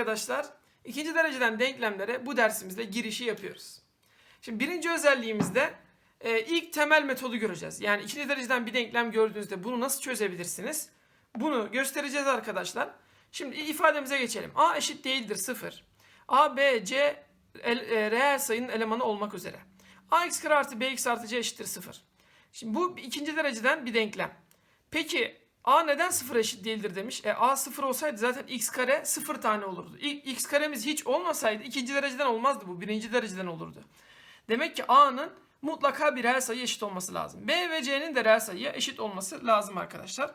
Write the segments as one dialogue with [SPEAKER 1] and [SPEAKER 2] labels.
[SPEAKER 1] Arkadaşlar. İkinci dereceden denklemlere bu dersimizde girişi yapıyoruz. Şimdi birinci özelliğimizde e, ilk temel metodu göreceğiz. Yani ikinci dereceden bir denklem gördüğünüzde bunu nasıl çözebilirsiniz? Bunu göstereceğiz arkadaşlar. Şimdi ifademize geçelim. A eşit değildir 0. A, B, C el, e, reel sayının elemanı olmak üzere. ax kare artı bx artı c eşittir 0. Şimdi bu ikinci dereceden bir denklem. Peki a neden 0 eşit değildir demiş. E a 0 olsaydı zaten x kare 0 tane olurdu. X karemiz hiç olmasaydı ikinci dereceden olmazdı bu. Birinci dereceden olurdu. Demek ki a'nın mutlaka bir reel sayı eşit olması lazım. B ve c'nin de reel sayıya eşit olması lazım arkadaşlar.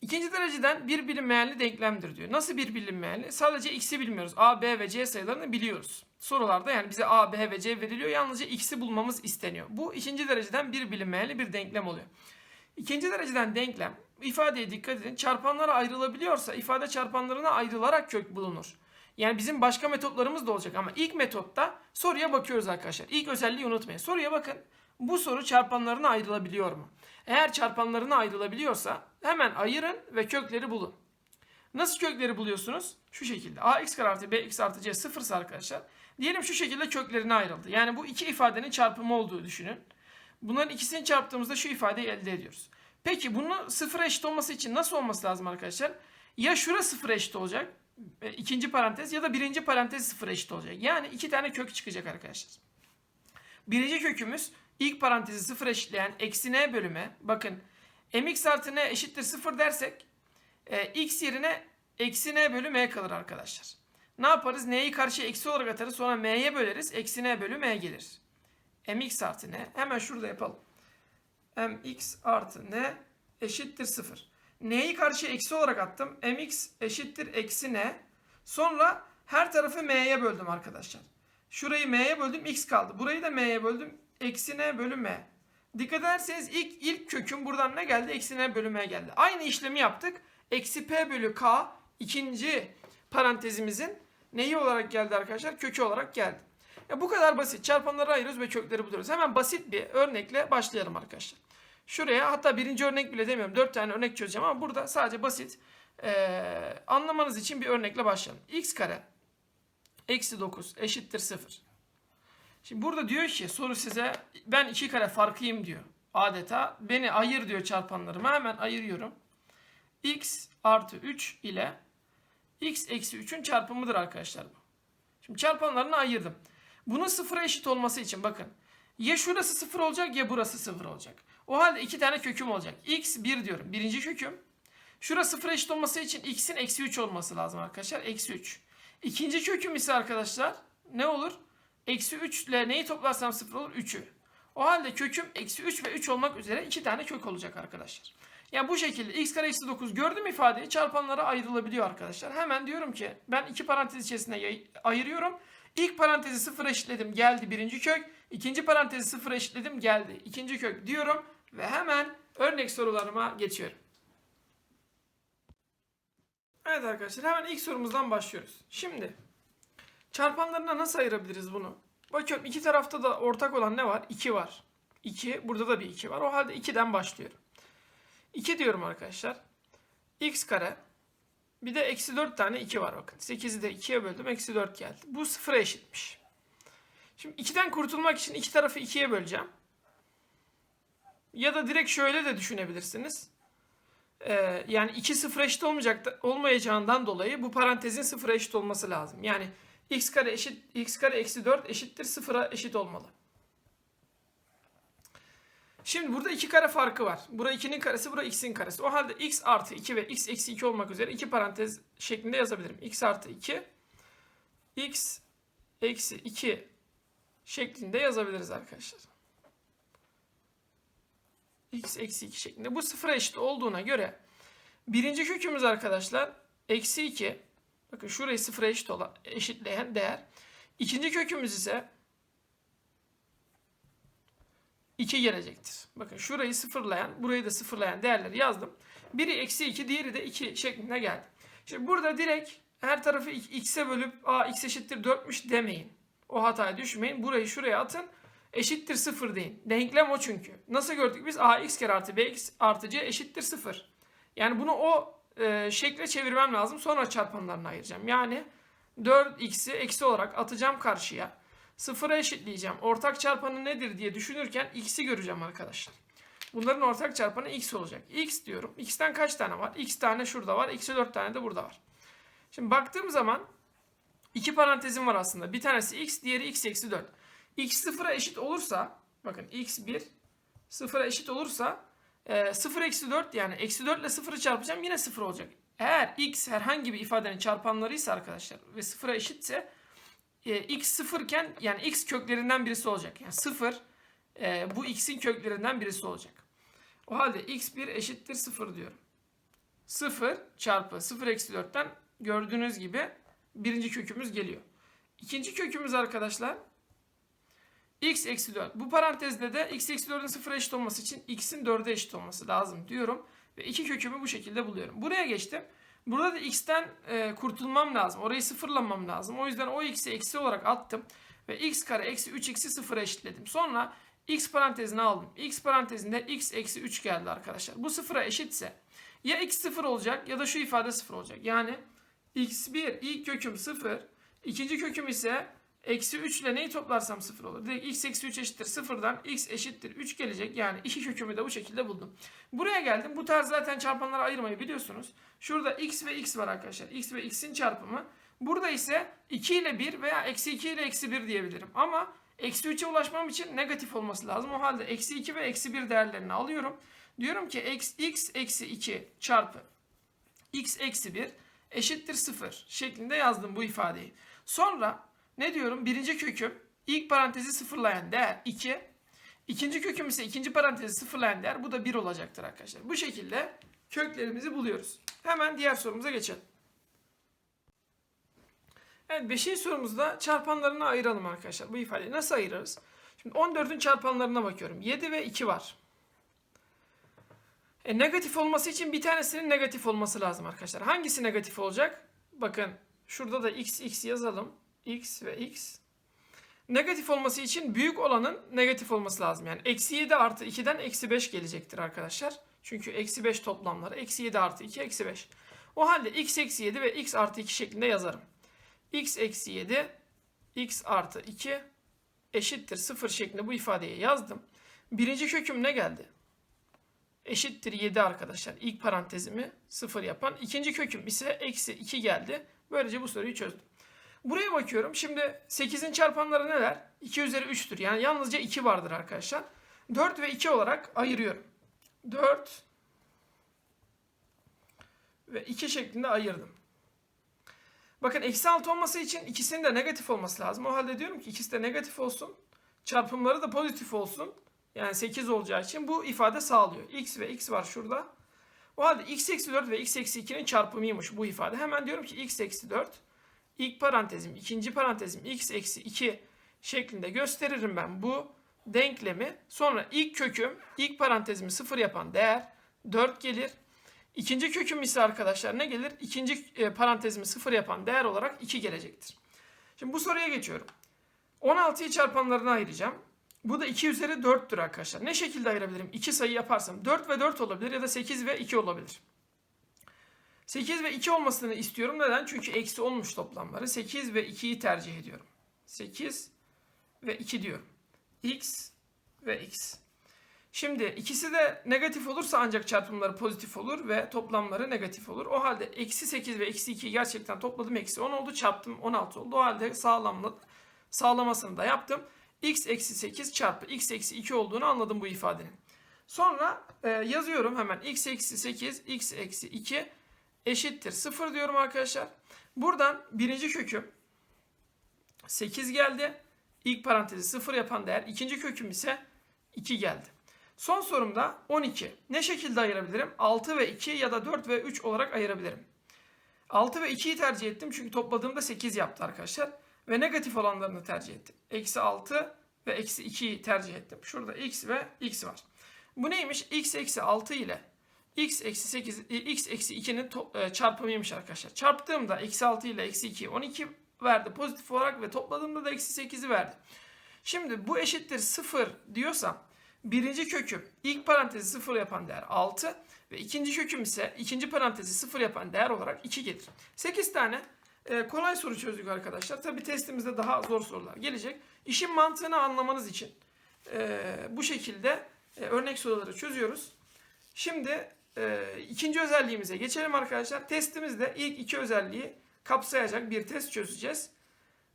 [SPEAKER 1] İkinci dereceden bir bilinmeyenli denklemdir diyor. Nasıl bir bilinmeyenli? Sadece x'i bilmiyoruz. A, B ve C sayılarını biliyoruz. Sorularda yani bize A, B ve C veriliyor. Yalnızca x'i bulmamız isteniyor. Bu ikinci dereceden bir bilinmeyenli bir denklem oluyor. İkinci dereceden denklem ifadeye dikkat edin. Çarpanlara ayrılabiliyorsa ifade çarpanlarına ayrılarak kök bulunur. Yani bizim başka metotlarımız da olacak ama ilk metotta soruya bakıyoruz arkadaşlar. İlk özelliği unutmayın. Soruya bakın. Bu soru çarpanlarına ayrılabiliyor mu? Eğer çarpanlarına ayrılabiliyorsa hemen ayırın ve kökleri bulun. Nasıl kökleri buluyorsunuz? Şu şekilde. ax kare artı bx artı c sıfırsa arkadaşlar. Diyelim şu şekilde köklerine ayrıldı. Yani bu iki ifadenin çarpımı olduğu düşünün. Bunların ikisini çarptığımızda şu ifadeyi elde ediyoruz. Peki bunu sıfıra eşit olması için nasıl olması lazım arkadaşlar? Ya şura sıfıra eşit olacak. e, ikinci parantez ya da birinci parantez sıfıra eşit olacak. Yani iki tane kök çıkacak arkadaşlar. Birinci kökümüz ilk parantezi sıfır eşitleyen eksi n bölüme. Bakın mx artı n eşittir sıfır dersek e, x yerine eksi n bölü m kalır arkadaşlar. Ne yaparız? N'yi karşıya eksi olarak atarız. Sonra m'ye böleriz. Eksi n bölü m gelir. mx artı n. Hemen şurada yapalım. Mx artı n eşittir 0. N'yi karşıya eksi olarak attım. mx eşittir eksi n. Sonra her tarafı m'ye böldüm arkadaşlar. Şurayı m'ye böldüm x kaldı. Burayı da m'ye böldüm. Eksi n bölü m. Dikkat ederseniz ilk ilk köküm buradan ne geldi? Eksi n bölü m geldi. Aynı işlemi yaptık. Eksi p bölü k ikinci parantezimizin neyi olarak geldi arkadaşlar? Kökü olarak geldi. Ya bu kadar basit. Çarpanları ayırıyoruz ve kökleri buluyoruz. Hemen basit bir örnekle başlayalım arkadaşlar. Şuraya hatta birinci örnek bile demiyorum. Dört tane örnek çözeceğim ama burada sadece basit eee, anlamanız için bir örnekle başlayalım. x kare eksi 9 eşittir 0. Şimdi burada diyor ki soru size ben iki kare farkıyım diyor. Adeta beni ayır diyor çarpanlarıma. Hemen ayırıyorum. x artı 3 ile x eksi 3'ün çarpımıdır arkadaşlar. Şimdi çarpanlarını ayırdım. Bunun sıfıra eşit olması için bakın. Ya şurası sıfır olacak ya burası sıfır olacak. O halde iki tane köküm olacak. x 1 diyorum. Birinci köküm. Şurası sıfıra eşit olması için x'in eksi 3 olması lazım arkadaşlar. Eksi 3. İkinci köküm ise arkadaşlar ne olur? Eksi 3 ile neyi toplarsam sıfır olur? 3'ü. O halde köküm eksi 3 ve 3 olmak üzere iki tane kök olacak arkadaşlar. Yani bu şekilde x kare eksi 9 gördüğüm ifadeyi çarpanlara ayrılabiliyor arkadaşlar. Hemen diyorum ki ben iki parantez içerisinde ayırıyorum. İlk parantezi sıfır eşitledim geldi birinci kök. İkinci parantezi sıfır eşitledim geldi ikinci kök diyorum. Ve hemen örnek sorularıma geçiyorum. Evet arkadaşlar hemen ilk sorumuzdan başlıyoruz. Şimdi çarpanlarına nasıl ayırabiliriz bunu? Bakıyorum iki tarafta da ortak olan ne var? 2 var. 2 burada da bir 2 var. O halde 2'den başlıyorum. 2 diyorum arkadaşlar. x kare bir de eksi 4 tane 2 var bakın. 8'i de 2'ye böldüm. Eksi 4 geldi. Bu sıfıra eşitmiş. Şimdi 2'den kurtulmak için iki tarafı 2'ye böleceğim. Ya da direkt şöyle de düşünebilirsiniz. Ee, yani 2 sıfıra eşit olmayacak da- olmayacağından dolayı bu parantezin sıfıra eşit olması lazım. Yani x kare eşit x kare eksi 4 eşittir sıfıra eşit olmalı. Şimdi burada iki kare farkı var. Bura 2'nin karesi, bura x'in karesi. O halde x artı 2 ve x eksi 2 olmak üzere iki parantez şeklinde yazabilirim. x artı 2, x eksi 2 şeklinde yazabiliriz arkadaşlar. x eksi 2 şeklinde. Bu sıfıra eşit olduğuna göre birinci kökümüz arkadaşlar eksi 2. Bakın şurayı sıfıra eşit olan, eşitleyen değer. İkinci kökümüz ise 2 gelecektir. Bakın şurayı sıfırlayan, burayı da sıfırlayan değerleri yazdım. Biri eksi 2, diğeri de 2 şeklinde geldi. Şimdi burada direkt her tarafı x'e bölüp a x eşittir 4'müş demeyin. O hataya düşmeyin. Burayı şuraya atın. Eşittir 0 deyin. Denklem o çünkü. Nasıl gördük biz? a x kere artı b x artı c eşittir 0. Yani bunu o e, şekle çevirmem lazım. Sonra çarpanlarını ayıracağım. Yani 4x'i eksi olarak atacağım karşıya. Sıfıra eşitleyeceğim. Ortak çarpanı nedir diye düşünürken x'i göreceğim arkadaşlar. Bunların ortak çarpanı x olacak. x diyorum. x'ten kaç tane var? x tane şurada var. eksi 4 tane de burada var. Şimdi baktığım zaman iki parantezim var aslında. Bir tanesi x, diğeri x eksi 4. x sıfıra eşit olursa, bakın x 1 sıfıra eşit olursa e, 0 eksi 4 yani eksi 4 ile 0'ı çarpacağım yine 0 olacak. Eğer x herhangi bir ifadenin çarpanlarıysa arkadaşlar ve 0'a eşitse e, x sıfırken yani x köklerinden birisi olacak. Yani 0 e, bu x'in köklerinden birisi olacak. O halde x1 eşittir 0 diyorum. 0 çarpı 0 eksi 4'ten gördüğünüz gibi birinci kökümüz geliyor. İkinci kökümüz arkadaşlar x eksi 4. Bu parantezde de x eksi 4'ün 0'a eşit olması için x'in 4'e eşit olması lazım diyorum. Ve iki kökümü bu şekilde buluyorum. Buraya geçtim. Burada da x'ten e, kurtulmam lazım. Orayı sıfırlamam lazım. O yüzden o x'i eksi olarak attım. Ve x kare eksi 3x'i sıfıra eşitledim. Sonra x parantezine aldım. x parantezinde x eksi 3 geldi arkadaşlar. Bu sıfıra eşitse ya x sıfır olacak ya da şu ifade sıfır olacak. Yani x1 ilk köküm 0. ikinci köküm ise eksi 3 ile neyi toplarsam 0 olur. Direkt x eksi 3 eşittir 0'dan x eşittir 3 gelecek. Yani iki kökümü de bu şekilde buldum. Buraya geldim. Bu tarz zaten çarpanları ayırmayı biliyorsunuz. Şurada x ve x var arkadaşlar. x ve x'in çarpımı. Burada ise 2 ile 1 veya eksi 2 ile eksi 1 diyebilirim. Ama eksi 3'e ulaşmam için negatif olması lazım. O halde eksi 2 ve eksi 1 değerlerini alıyorum. Diyorum ki x, x eksi 2 çarpı x eksi 1 eşittir 0 şeklinde yazdım bu ifadeyi. Sonra ne diyorum? Birinci köküm ilk parantezi sıfırlayan değer 2. İkinci köküm ise ikinci parantezi sıfırlayan değer bu da 1 olacaktır arkadaşlar. Bu şekilde köklerimizi buluyoruz. Hemen diğer sorumuza geçelim. Evet 5. sorumuzda çarpanlarını ayıralım arkadaşlar. Bu ifadeyi nasıl ayırırız? Şimdi 14'ün çarpanlarına bakıyorum. 7 ve 2 var. E, negatif olması için bir tanesinin negatif olması lazım arkadaşlar. Hangisi negatif olacak? Bakın şurada da x x yazalım. X ve x. Negatif olması için büyük olanın negatif olması lazım. Yani eksi 7 artı 2'den eksi 5 gelecektir arkadaşlar. Çünkü eksi 5 toplamları eksi 7 artı 2 eksi 5. O halde x eksi 7 ve x artı 2 şeklinde yazarım. x eksi 7 x artı 2 eşittir 0 şeklinde bu ifadeyi yazdım. Birinci köküm ne geldi? eşittir 7 arkadaşlar. İlk parantezimi 0 yapan. İkinci köküm ise eksi 2 geldi. Böylece bu soruyu çözdüm. Buraya bakıyorum. Şimdi 8'in çarpanları neler? 2 üzeri 3'tür. Yani yalnızca 2 vardır arkadaşlar. 4 ve 2 olarak ayırıyorum. 4 ve 2 şeklinde ayırdım. Bakın eksi 6 olması için ikisinin de negatif olması lazım. O halde diyorum ki ikisi de negatif olsun. Çarpımları da pozitif olsun. Yani 8 olacağı için bu ifade sağlıyor. X ve X var şurada. O halde X eksi 4 ve X eksi 2'nin çarpımıymış bu ifade. Hemen diyorum ki X eksi 4. İlk parantezim, ikinci parantezim X eksi 2 şeklinde gösteririm ben bu denklemi. Sonra ilk köküm, ilk parantezimi 0 yapan değer 4 gelir. İkinci köküm ise arkadaşlar ne gelir? İkinci e, parantezimi 0 yapan değer olarak 2 gelecektir. Şimdi bu soruya geçiyorum. 16'yı çarpanlarına ayıracağım. Bu da 2 üzeri 4'tür arkadaşlar. Ne şekilde ayırabilirim? 2 sayı yaparsam 4 ve 4 olabilir ya da 8 ve 2 olabilir. 8 ve 2 olmasını istiyorum. Neden? Çünkü eksi olmuş toplamları. 8 ve 2'yi tercih ediyorum. 8 ve 2 diyorum. X ve X. Şimdi ikisi de negatif olursa ancak çarpımları pozitif olur ve toplamları negatif olur. O halde eksi 8 ve eksi 2'yi gerçekten topladım. Eksi 10 oldu çarptım 16 oldu. O halde sağlamlı, sağlamasını da yaptım x eksi 8 çarpı x eksi 2 olduğunu anladım bu ifadenin. Sonra e, yazıyorum hemen x eksi 8 x eksi 2 eşittir 0 diyorum arkadaşlar. Buradan birinci köküm 8 geldi. İlk parantezi 0 yapan değer. ikinci köküm ise 2 geldi. Son sorumda 12. Ne şekilde ayırabilirim? 6 ve 2 ya da 4 ve 3 olarak ayırabilirim. 6 ve 2'yi tercih ettim çünkü topladığımda 8 yaptı arkadaşlar ve negatif olanlarını tercih ettim. Eksi 6 ve eksi 2'yi tercih ettim. Şurada x ve x var. Bu neymiş? x eksi 6 ile x eksi 8, x eksi 2'nin e, çarpımıymış arkadaşlar. Çarptığımda eksi 6 ile eksi 2 12 verdi pozitif olarak ve topladığımda da eksi 8'i verdi. Şimdi bu eşittir 0 diyorsam birinci köküm ilk parantezi 0 yapan değer 6 Ve ikinci köküm ise ikinci parantezi sıfır yapan değer olarak 2 gelir. 8 tane e, kolay soru çözdük arkadaşlar. Tabi testimizde daha zor sorular gelecek. İşin mantığını anlamanız için e, bu şekilde e, örnek soruları çözüyoruz. Şimdi e, ikinci özelliğimize geçelim arkadaşlar. Testimizde ilk iki özelliği kapsayacak bir test çözeceğiz.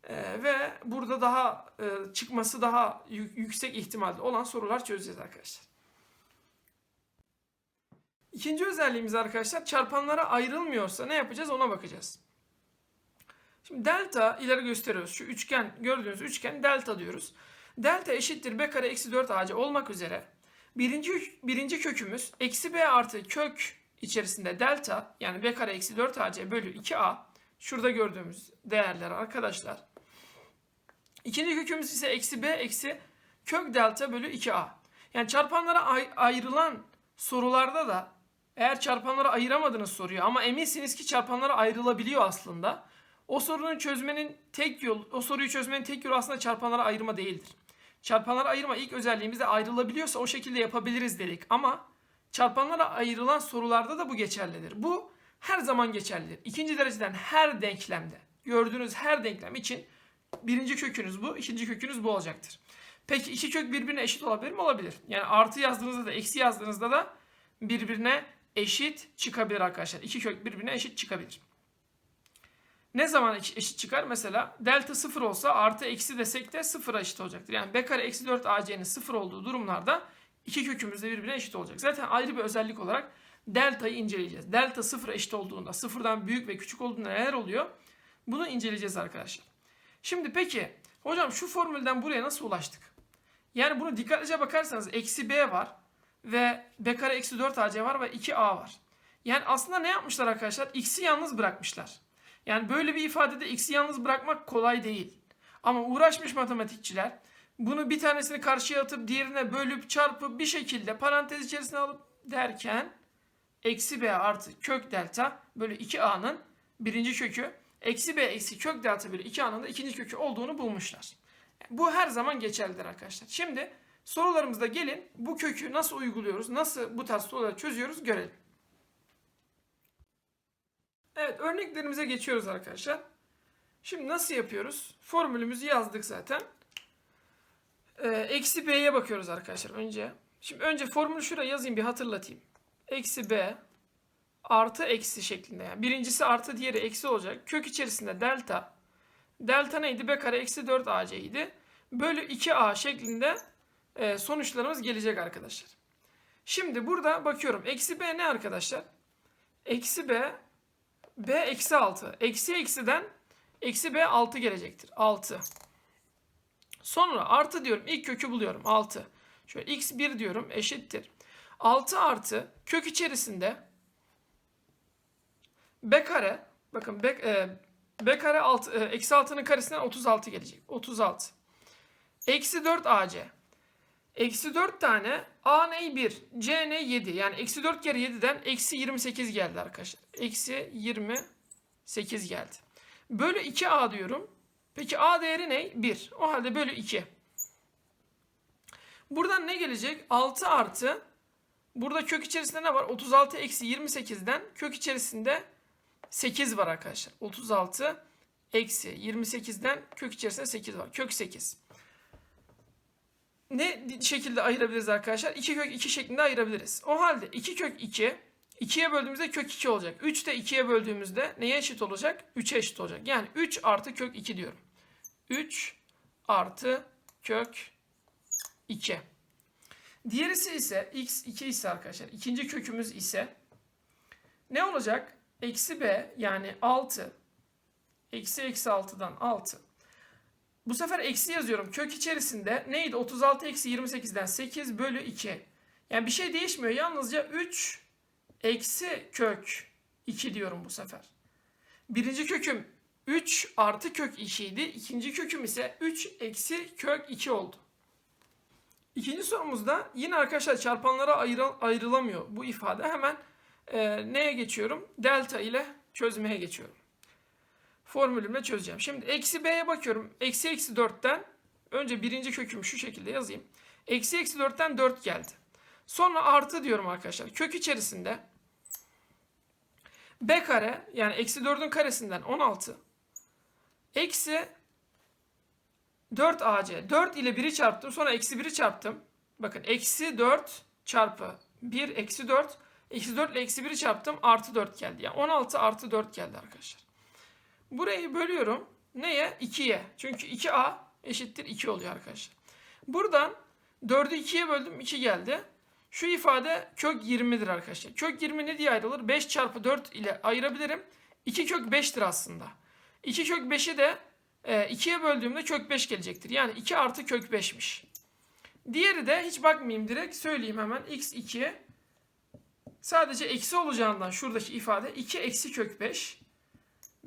[SPEAKER 1] E, ve burada daha e, çıkması daha yü- yüksek ihtimalde olan sorular çözeceğiz arkadaşlar. İkinci özelliğimiz arkadaşlar çarpanlara ayrılmıyorsa ne yapacağız ona bakacağız. Şimdi delta ileri gösteriyoruz. Şu üçgen gördüğünüz üçgen delta diyoruz. Delta eşittir b kare eksi 4 ac olmak üzere birinci, birinci kökümüz eksi b artı kök içerisinde delta yani b kare eksi 4 ac bölü 2a şurada gördüğümüz değerler arkadaşlar. İkinci kökümüz ise eksi b eksi kök delta bölü 2a. Yani çarpanlara ay- ayrılan sorularda da eğer çarpanlara ayıramadığınız soruyu ama eminsiniz ki çarpanlara ayrılabiliyor aslında. O sorunun çözmenin tek yol, o soruyu çözmenin tek yolu aslında çarpanlara ayırma değildir. Çarpanlara ayırma ilk özelliğimizde ayrılabiliyorsa o şekilde yapabiliriz dedik ama çarpanlara ayrılan sorularda da bu geçerlidir. Bu her zaman geçerlidir. İkinci dereceden her denklemde gördüğünüz her denklem için birinci kökünüz bu, ikinci kökünüz bu olacaktır. Peki iki kök birbirine eşit olabilir mi? Olabilir. Yani artı yazdığınızda da eksi yazdığınızda da birbirine eşit çıkabilir arkadaşlar. İki kök birbirine eşit çıkabilir. Ne zaman eş- eşit çıkar? Mesela delta 0 olsa artı eksi desek de 0'a eşit olacaktır. Yani b kare eksi 4 ac'nin 0 olduğu durumlarda iki kökümüz de birbirine eşit olacak. Zaten ayrı bir özellik olarak deltayı inceleyeceğiz. Delta 0'a eşit olduğunda, sıfırdan büyük ve küçük olduğunda neler oluyor? Bunu inceleyeceğiz arkadaşlar. Şimdi peki hocam şu formülden buraya nasıl ulaştık? Yani bunu dikkatlice bakarsanız eksi b var ve b kare eksi 4 ac var ve 2a var. Yani aslında ne yapmışlar arkadaşlar? X'i yalnız bırakmışlar. Yani böyle bir ifadede x'i yalnız bırakmak kolay değil. Ama uğraşmış matematikçiler bunu bir tanesini karşıya atıp diğerine bölüp çarpıp bir şekilde parantez içerisine alıp derken eksi b artı kök delta bölü 2a'nın birinci kökü eksi b eksi kök delta bölü 2a'nın da ikinci kökü olduğunu bulmuşlar. Bu her zaman geçerlidir arkadaşlar. Şimdi sorularımızda gelin bu kökü nasıl uyguluyoruz, nasıl bu tarz soruları çözüyoruz görelim. Evet örneklerimize geçiyoruz arkadaşlar. Şimdi nasıl yapıyoruz? Formülümüzü yazdık zaten. Ee, eksi b'ye bakıyoruz arkadaşlar önce. Şimdi önce formülü şuraya yazayım bir hatırlatayım. Eksi b artı eksi şeklinde. Yani birincisi artı diğeri eksi olacak. Kök içerisinde delta. Delta neydi? b kare eksi 4 ac idi. Bölü 2a şeklinde e, sonuçlarımız gelecek arkadaşlar. Şimdi burada bakıyorum. Eksi b ne arkadaşlar? Eksi b b eksi 6. Eksi eksiden eksi b 6 gelecektir. 6. Sonra artı diyorum. İlk kökü buluyorum. 6. Şöyle x1 diyorum eşittir. 6 artı kök içerisinde b kare bakın b, e, b kare 6, e, eksi 6'nın karesinden 36 gelecek. 36. Eksi 4 ac. Eksi 4 tane a ne 1 c ne 7 yani eksi 4 kere 7'den eksi 28 geldi arkadaşlar. Eksi 28 geldi. Bölü 2a diyorum. Peki a değeri ne? 1. O halde bölü 2. Buradan ne gelecek? 6 artı burada kök içerisinde ne var? 36 eksi 28'den kök içerisinde 8 var arkadaşlar. 36 eksi 28'den kök içerisinde 8 var. Kök 8 ne şekilde ayırabiliriz arkadaşlar? 2 kök 2 şeklinde ayırabiliriz. O halde 2 kök 2 2'ye böldüğümüzde kök 2 olacak. 3 de 2'ye böldüğümüzde neye eşit olacak? 3'e eşit olacak. Yani 3 artı kök 2 diyorum. 3 artı kök 2. Diğerisi ise x2 ise arkadaşlar ikinci kökümüz ise ne olacak? Eksi b yani 6 eksi eksi 6'dan 6 bu sefer eksi yazıyorum. Kök içerisinde neydi? 36 eksi 28'den 8 bölü 2. Yani bir şey değişmiyor. Yalnızca 3 eksi kök 2 diyorum bu sefer. Birinci köküm 3 artı kök 2 idi. İkinci köküm ise 3 eksi kök 2 oldu. İkinci sorumuzda yine arkadaşlar çarpanlara ayrı, ayrılamıyor bu ifade. Hemen e, neye geçiyorum? Delta ile çözmeye geçiyorum formülümle çözeceğim. Şimdi eksi b'ye bakıyorum. Eksi eksi 4'ten önce birinci kökümü şu şekilde yazayım. Eksi eksi 4'ten 4 geldi. Sonra artı diyorum arkadaşlar. Kök içerisinde b kare yani eksi 4'ün karesinden 16 eksi 4 ac 4 ile 1'i çarptım sonra eksi 1'i çarptım. Bakın eksi 4 çarpı 1 eksi 4 eksi 4 ile eksi 1'i çarptım artı 4 geldi. Yani 16 artı 4 geldi arkadaşlar. Burayı bölüyorum. Neye? 2'ye. Çünkü 2a eşittir 2 oluyor arkadaşlar. Buradan 4'ü 2'ye böldüm 2 geldi. Şu ifade kök 20'dir arkadaşlar. Kök 20 ne diye ayrılır? 5 çarpı 4 ile ayırabilirim. 2 kök 5'tir aslında. 2 kök 5'i de e, 2'ye böldüğümde kök 5 gelecektir. Yani 2 artı kök 5'miş. Diğeri de hiç bakmayayım direkt söyleyeyim hemen. x2 sadece eksi olacağından şuradaki ifade 2 eksi kök 5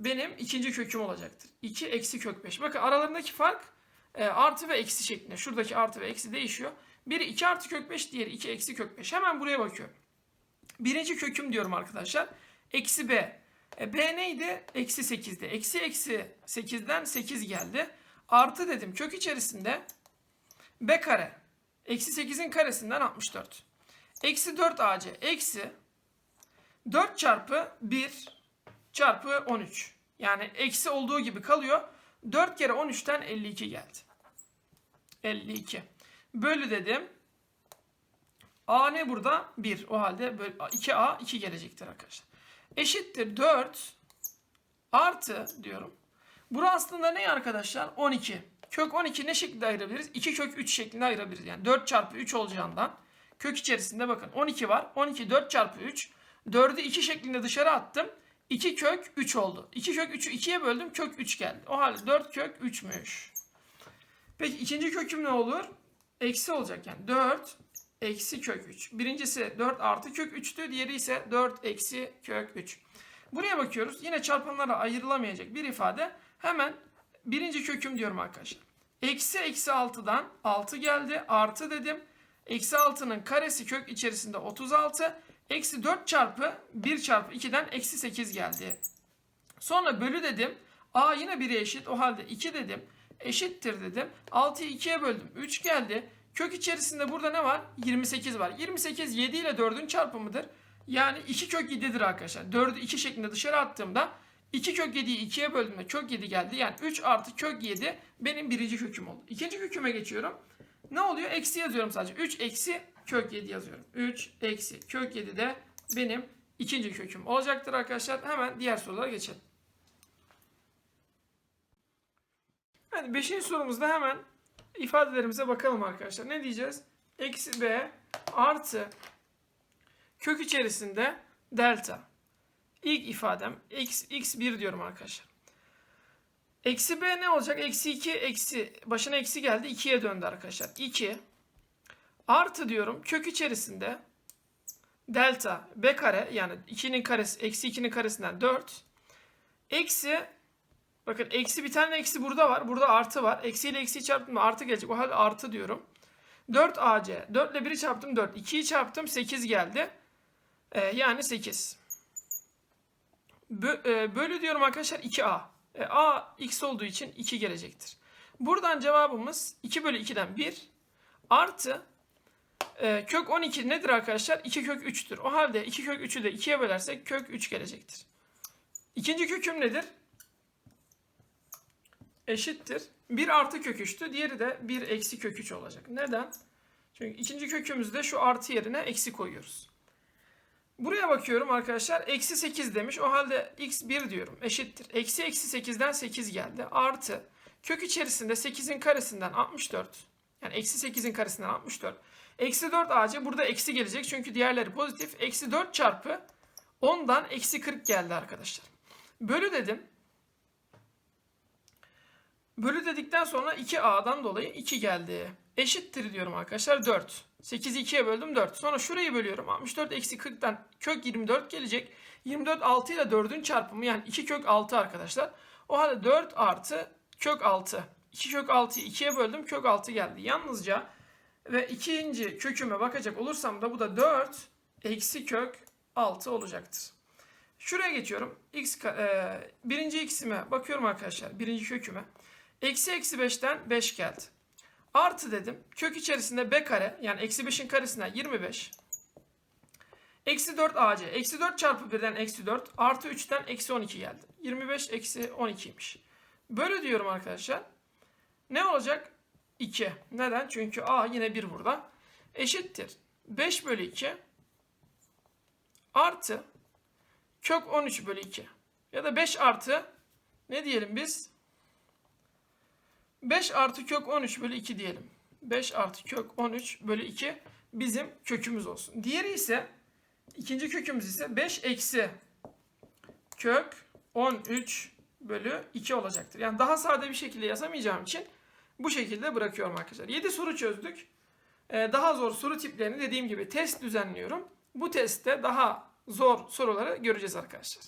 [SPEAKER 1] benim ikinci köküm olacaktır. 2 eksi kök 5. Bakın aralarındaki fark e, artı ve eksi şeklinde. Şuradaki artı ve eksi değişiyor. Biri 2 artı kök 5, diğeri 2 eksi kök 5. Hemen buraya bakıyorum. Birinci köküm diyorum arkadaşlar. Eksi b. E, b neydi? Eksi 8'di. Eksi eksi 8'den 8 geldi. Artı dedim kök içerisinde b kare. Eksi 8'in karesinden 64. Eksi 4 ac. Eksi 4 çarpı 1 çarpı 13. Yani eksi olduğu gibi kalıyor. 4 kere 13'ten 52 geldi. 52. Bölü dedim. A ne burada? 1. O halde 2A 2 gelecektir arkadaşlar. Eşittir 4 artı diyorum. Burası aslında ne arkadaşlar? 12. Kök 12 ne şekilde ayırabiliriz? 2 kök 3 şeklinde ayırabiliriz. Yani 4 çarpı 3 olacağından kök içerisinde bakın 12 var. 12 4 çarpı 3. 4'ü 2 şeklinde dışarı attım. 2 kök 3 oldu. 2 kök 3'ü 2'ye böldüm kök 3 geldi. O halde 4 kök 3'müş. Peki ikinci köküm ne olur? Eksi olacak yani 4 eksi kök 3. Birincisi 4 artı kök 3'tü. Diğeri ise 4 eksi kök 3. Buraya bakıyoruz. Yine çarpanlara ayrılamayacak bir ifade. Hemen birinci köküm diyorum arkadaşlar. Eksi eksi 6'dan 6 geldi. Artı dedim. Eksi 6'nın karesi kök içerisinde 36. Eksi 4 çarpı 1 çarpı 2'den eksi 8 geldi. Sonra bölü dedim. A yine 1'e eşit. O halde 2 dedim. Eşittir dedim. 6'yı 2'ye böldüm. 3 geldi. Kök içerisinde burada ne var? 28 var. 28 7 ile 4'ün çarpımıdır. Yani 2 kök 7'dir arkadaşlar. 4'ü 2 şeklinde dışarı attığımda 2 kök 7'yi 2'ye böldüğümde kök 7 geldi. Yani 3 artı kök 7 benim birinci köküm oldu. İkinci köküme geçiyorum. Ne oluyor? Eksi yazıyorum sadece. 3 eksi kök 7 yazıyorum. 3 eksi kök 7 de benim ikinci köküm olacaktır arkadaşlar. Hemen diğer sorulara geçelim. Hadi beşinci sorumuzda hemen ifadelerimize bakalım arkadaşlar. Ne diyeceğiz? Eksi b artı kök içerisinde delta. İlk ifadem x, x1 diyorum arkadaşlar. Eksi b ne olacak? Eksi 2 eksi başına eksi geldi 2'ye döndü arkadaşlar. 2 artı diyorum kök içerisinde delta b kare yani 2'nin karesi eksi 2'nin karesinden 4 eksi bakın eksi bir tane eksi burada var. Burada artı var. Eksi ile eksiyi çarptım artı gelecek. O halde artı diyorum. 4 ac. 4 ile 1'i çarptım 4. 2'yi çarptım 8 geldi. Ee, yani 8. Bö e, bölü diyorum arkadaşlar 2a. E, a x olduğu için 2 gelecektir. Buradan cevabımız 2 bölü 2'den 1 artı e, kök 12 nedir arkadaşlar? 2 kök 3'tür. O halde 2 kök 3'ü de 2'ye bölersek kök 3 gelecektir. İkinci köküm nedir? Eşittir. 1 artı kök 3'tü. Diğeri de 1 eksi kök 3 olacak. Neden? Çünkü ikinci kökümüzde şu artı yerine eksi koyuyoruz. Buraya bakıyorum arkadaşlar. Eksi 8 demiş. O halde x 1 diyorum. Eşittir. Eksi eksi 8'den 8 geldi. Artı kök içerisinde 8'in karesinden 64. Yani eksi 8'in karesinden 64. Eksi 4 ac burada eksi gelecek. Çünkü diğerleri pozitif. Eksi 4 çarpı 10'dan eksi 40 geldi arkadaşlar. Bölü dedim. Bölü dedikten sonra 2a'dan dolayı 2 geldi. Eşittir diyorum arkadaşlar 4. 8'i 2'ye böldüm 4. Sonra şurayı bölüyorum. 64 eksi 40'tan kök 24 gelecek. 24 6 ile 4'ün çarpımı yani 2 kök 6 arkadaşlar. O halde 4 artı kök 6. 2 kök 6'yı 2'ye böldüm kök 6 geldi. Yalnızca ve ikinci köküme bakacak olursam da bu da 4 eksi kök 6 olacaktır. Şuraya geçiyorum. X, e, birinci x'ime bakıyorum arkadaşlar. Birinci köküme. Eksi eksi 5'ten 5 geldi. Artı dedim. Kök içerisinde b kare yani eksi 5'in karesinden 25. Eksi 4 AC. Eksi 4 çarpı 1'den eksi 4 artı 3'ten eksi 12 geldi. 25 eksi 12'ymiş. Böyle diyorum arkadaşlar. Ne olacak? 2. Neden? Çünkü A yine 1 burada. Eşittir. 5 bölü 2 artı kök 13 bölü 2. Ya da 5 artı ne diyelim biz? 5 artı kök 13 bölü 2 diyelim. 5 artı kök 13 bölü 2 bizim kökümüz olsun. Diğeri ise ikinci kökümüz ise 5 eksi kök 13 bölü 2 olacaktır. Yani daha sade bir şekilde yazamayacağım için bu şekilde bırakıyorum arkadaşlar. 7 soru çözdük. Ee, daha zor soru tiplerini dediğim gibi test düzenliyorum. Bu testte daha zor soruları göreceğiz arkadaşlar.